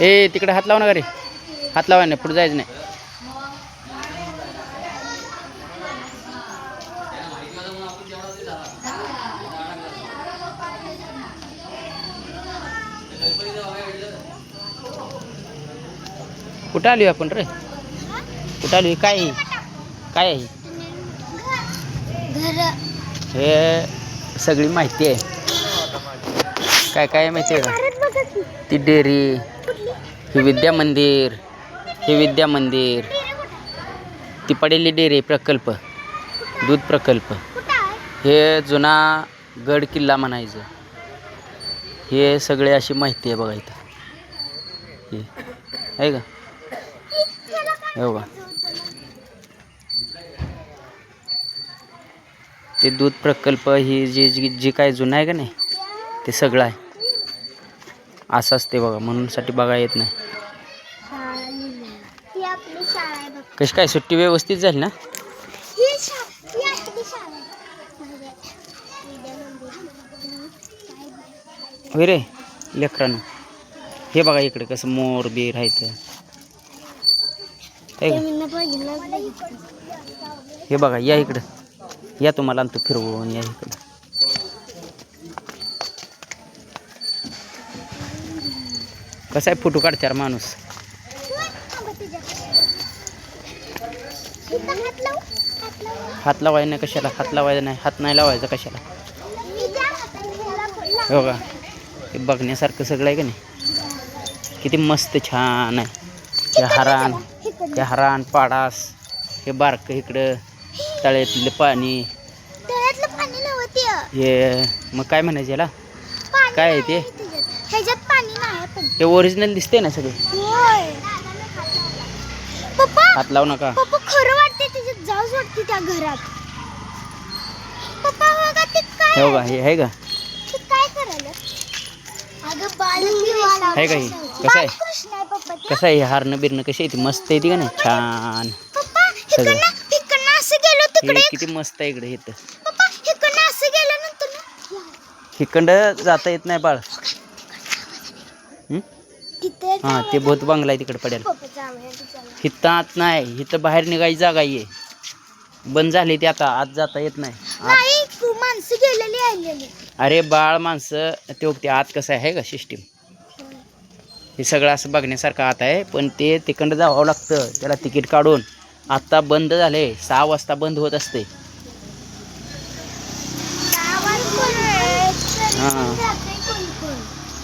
ए तिकडे हात लावा ना घरी. हात लावा नाही पुढे जायचं नाही. कुठं आलो आपण रे? कुठं आलो काय आहे? काय आहे? घर. हे सगळी माहिती आहे. काय काय माहिती आहे? की. ती डेअरी. हे विद्या मंदिर हे विद्या मंदिर. ती पडेली प्रकल्प दूध प्रकल्प. हे जुना गड किल्ला म्हणायचं. हे सगळे अशी माहिती आहे बघा इथं. हे. आहे का? हो बघा ते दूध प्रकल्प ही जी जी जी काय जुनं आहे का नाही ते सगळं आहे. असं असते बघा म्हणून साठी बघा येत नाही. कशी काय सुट्टी व्यवस्थित झाली ना? होय रे लेकरानं हे बघा इकडे कसं मोर बीर आहे. हे बघा या इकडं. या तुम्हाला आणतो फिरवून या इकडं. कसा आहे फोटो काढत्यार माणूस हात लावू? हात लावू? हात लावायला नाही कशाला हात लावायचा नाही हात नाही लावायचा कशाला. हे बघा हे बघण्यासारखं सगळं आहे का नाही किती मस्त छान आहे हे हराण इकडं. ते हराण पाडास हे बारकं इकडं तळ्यातलं पाणी हे मग काय म्हणायचं याला काय आहे ते? ते ओरिजिनल दिसते ना सगळं. हात लावू नका. पप्पा खरं वाटते त्याच्यात जाऊच वाटते त्या घरात. पप्पा बघा ते काय हे बघा हे आहे का? ते काय करायला? अगं बालकृष्ण आहे का हे? कसं आहे? बालकृष्ण आहे पप्पा ते. कसं आहे? हे हारणं बिरणं कशी आहे ती? मस्त आहे ती का नाही? छान. पप्पा सगळं. इकडनं इकडनं असं गेलो तिकडे हे एक- किती मस्त आहे इकडे इथं पप्पा इकडनं असं गेल्यानंतर ना? हिकंड जाता येत नाही बाळ. हं? हां ते भूत बंगला आहे तिकडे पडेल. हिथं आत नाही हिथं बाहेर निघायची जागा आहे. बंद झाली ती आता आत जाता येत नाही. माणसं गेलेली अरे बाळ माणसं ते ते आत कसं आहे का सिस्टीम हे सगळं असं बघण्यासारखं आत आहे पण ते तिकडं जावं लागतं त्याला तिकीट काढून. आत्ता बंद झाले सहा वाजता बंद होत असते. हां.